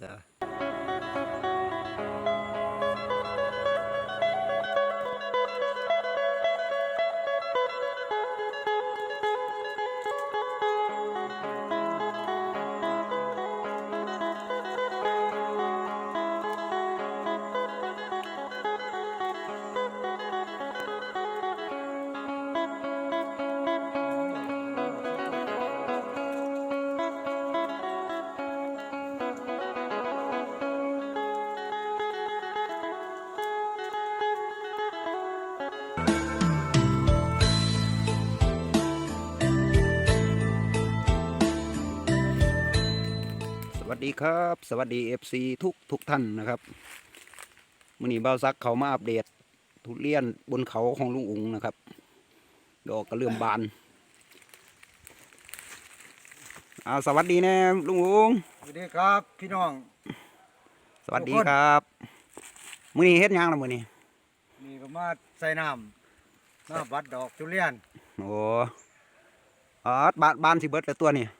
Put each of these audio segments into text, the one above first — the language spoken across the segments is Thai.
Yeah. ดีครับ สวัสดี FC ทุกทุกท่านนะครับมื่อนี้เบาซักเขามาอัปเดต ทุเรียนบนเขาของลุงอุงนะครับ ดอกก็เริ่มบานเอาสวัสดีแน่ลุงอุงสวัสดีครับพี่น้อง สวัสดีทุกคนครับมื่อนี้เฮ็ดหยังล่ะมื่อนี้นี่ก็มาใส่น้ำน้ำบัดดอกทุเรียนโอ้อ๋อบานบานสิเบิดแล้วตัวนี่บั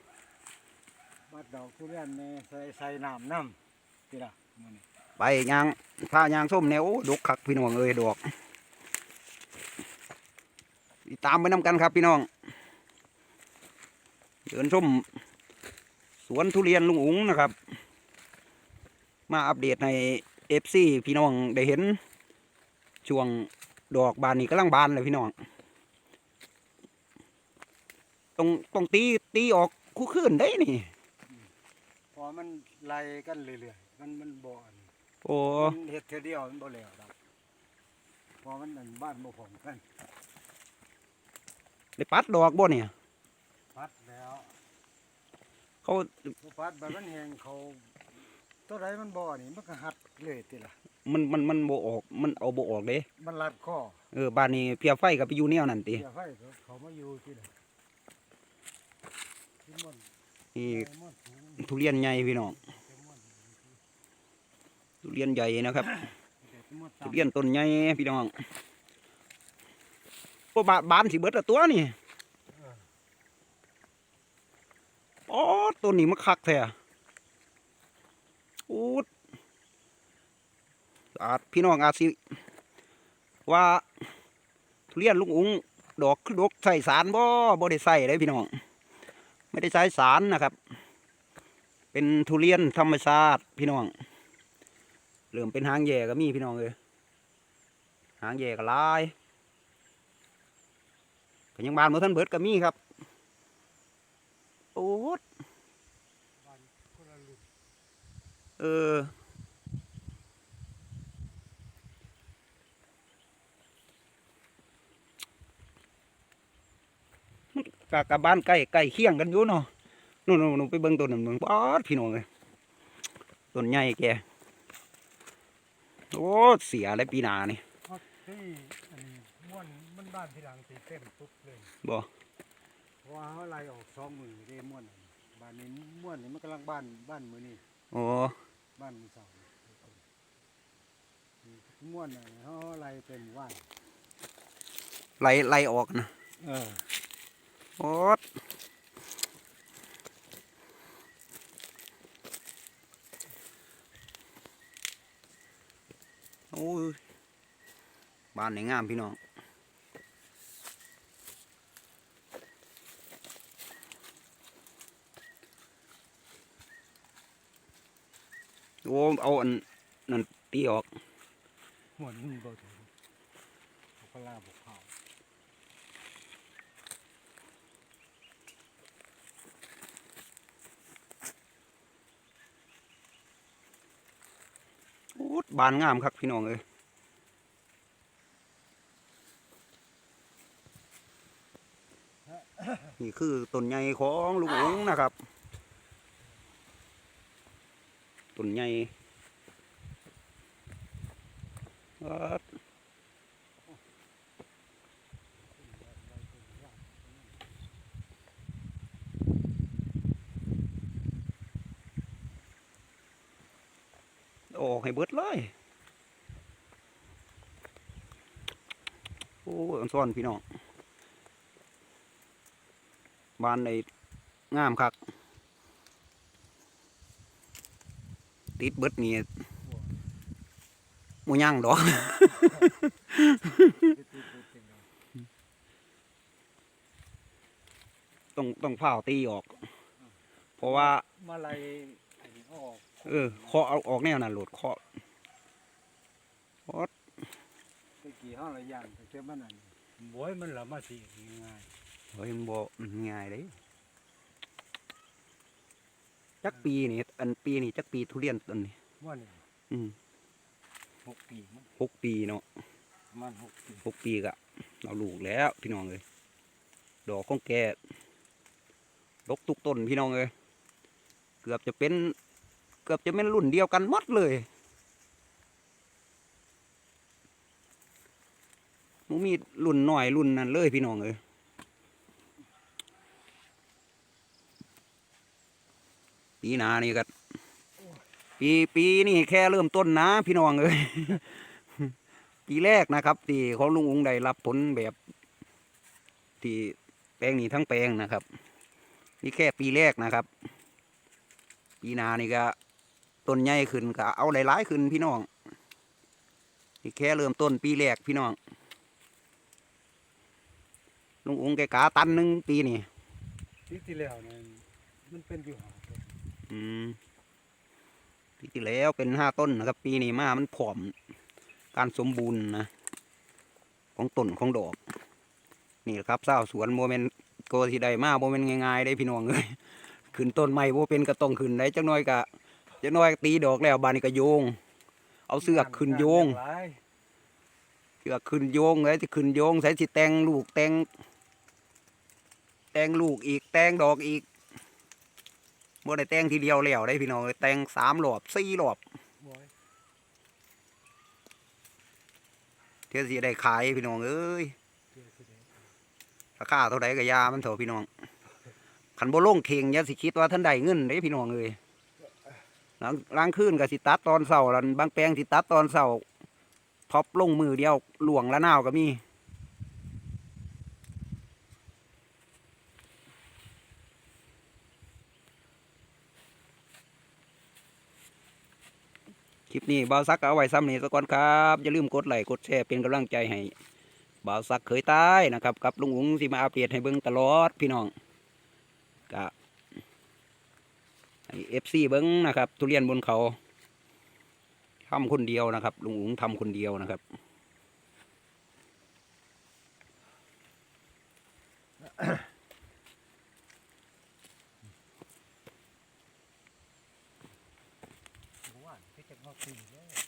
ดอกทุเรียนในใส่ใส่น้ำน้ำพี่ละมื้อนี้ไปยางผ้ายางส้มแนวดกคักพี่น้องเอ้ยดอกติดตามไปน้ำกันครับพี่น้อง เดินส้มสวนทุเรียนลุงอุ๋งนะครับ มาอัปเดตในเอฟซีพี่น้องได้เห็น ช่วงดอกบานนี่กำลังบานเลยพี่น้องต้องต้องตีตีออกคู่ขึ้นได้นี่ อมันไล่กันเรื่อยๆมันมันบ่อนโอ้มันเฮ็ดเทื่อเดียวมันบ่แล้วดอกพอมันนั่นบ้านบ่พร้อมกันได้ปัดดอกบ่เนี่ยปัดแล้วเขาบ่ปัดบัดมันแห้งเขาตัวใดมันบ่นี่มันก็หัดเลยติล่ะมันมันมันโบออกมันเอาโบออกเด้มันลัดคอเออบ้านนี้เพียไฟกับไปอยู่แนวนั่นติเสียไฟเขาเขามาอยู่ติล่ะที่มันนี่ ทุเรียนใหญ่พี่น้องทุเรียนใหญ่นะครับ ทุเรียนต้นใหญ่พี่น้องพวกบาบานสิเบิดละตัวนี่อ๋อต้นนี้มันคักแท้อูดอาจพี่น้องอาจสิว่าทุเรียนลุงอุงดอกดอกใส่สารบ่บ่ได้ใส่เลยพี่น้อง ไม่ได้ใช้สารนะครับ เป็นทุเรียนธรรมชาติพี่น้องเริ่มเป็นหางแย่ก็มีพี่น้องเลยหางแย่ก็ลายก็ยังบานเมื่ท่านเบิดก็มีครับโอ้ดเออกะกับบ้านใกล้ใกล้เคียงกันอยู่เนาะ นู่นนู่นนู่นไปเบิ่งต้นนั้นเบิ่งป๊อดพี่น้องเลยต้นใหญ่แกโอ้เสียเลยปีหนานี่เพราะที่อันนี้ม่วนมันบ้านที่หลังสีเต็มปุ๊บเลยบ่เพราะว่าเขาไล่ออกสองมือได้ม่วนอันนี้บ้านนี้ม่วนนี่มันกำลังบ้านบ้านมือนี่โอ้บ้านมือเสาม่วนน่ะเขาไล่เต็มว่านไล่ไล่ออกนะเออโอ้ อ้ยบ้านในงามพี่น้องโอ้เอาอันนั่นตีออกม่วนมันบ่ถึงเขาก็ลาบกเขา บานงามครับพี่น้องเอ้ยนี่คือต้นใหญ่ของลุงองนะครับต้นใหญ่เออกให้เบิดเลยโอ้ยอันซ่อนพี่น้องบานในงามคักติดเบิดนี่มูย่างดอกต้องต้องเผาตีออก เพราะว่ามาล่อันนี้ออก เออเคาะเอาออกแนวนั้นโหลดเคาะโอ๊ดตะกี้ห้าละอย่างแต่เจ้ามันอันนี้บวยมันละมาสิง่ายเฮ้ยมันบ่ง่ายเลยจักปีนี่อันปีนี่จักปีทุเรียนต้นนี่ๆม่วนนี่อืมหกปีมั้งหกปีเนาะประมาณหกปีหกปีกะเอาลูกแล้วพี่น้องเลยดอกของแกดกทุกต้นพี่น้องเลยเกือบจะเป็น เกือบจะเป็นรุ่นเดียวกันหมดเลยมันมีรุ่นหน่อยรุ่นนั้นเลยพี่น้องเอ้ยปีหนานี่ก็ปีปีนี่แค่เริ่มต้นนะ พี่น้องเอ้ยปีแรกนะครับที่ของลุงอุงได้รับผลแบบที่แปลงนี้ทั้งแปลงนะครับ นี่แค่ปีแรกนะครับ ปีนานี่ก็ ต้นใหญ่ขึ้นก็เอาหลายๆขึ้นพี่น้องนี่แค่เริ่มต้นปีแรกพี่น้องลุงอุงแกกาตันหนึ่งปีนี่ปีที่แล้วนั่นมันเป็นอยู่หาต้นอืมปีที่แล้วเป็นห้าต้นนะครับ ปีนี้มามันผอม การสมบูรณ์นะ ของต้นของดอก นี่แหละครับเศร้าวสวนโมเมนโกที่ใดมาโมเมนง่ายๆได้พี่น้องเลยขึ้นต้นไม้โมเป็นก็ต้องขึ้นได้จักหน้อยกะ จักหน้อยตีดอกแล้วบานนี้ก็โยง เอาเสือกขึ้นโยงหลายเสือกขึ้นโยงเลยที่ขึ้นโยงใส่สิแตงลูกแตงแตงลูกอีกแตงดอกอีกบ่ได้แตงทีเดียวแล้วได้พี่น้องเอ้ยแตงสามรอบสี่รอบบ่อยเท่าสิได้ขายพี่น้องเอ้ยเดี๋ยวสิได้ราคาเท่าใดก็ยามันเถอะพี่น้องขันบ่ลงเข่งอย่าสิคิดว่าท่านได้เงินเด้พี่น้องเอ้ย ล้างล้างคืนก็สิตัดตอนเช้าแล้วบางแปลงสิตัดตอนเช้าท็อปลงมือเดียวหลวงละนาวก็มีคลิปนี้บ่าวซักเอาไว้ซ้ำนี้สักก่อนครับ อย่าลืมกดไลค์กดแชร์เป็นกำลังใจให้บ่าวซักเคยตายนะครับกับลุงอุ๋งที่มาอัปเดตให้เบิ่งตลอดพี่น้องก็ เอฟซีเบิ้งนะครับ ทุเรียนบนเขาทำคนเดียวนะครับ ลุงอุ๋งทำคนเดียวนะครับว่านที่จะงอกตีเล้ว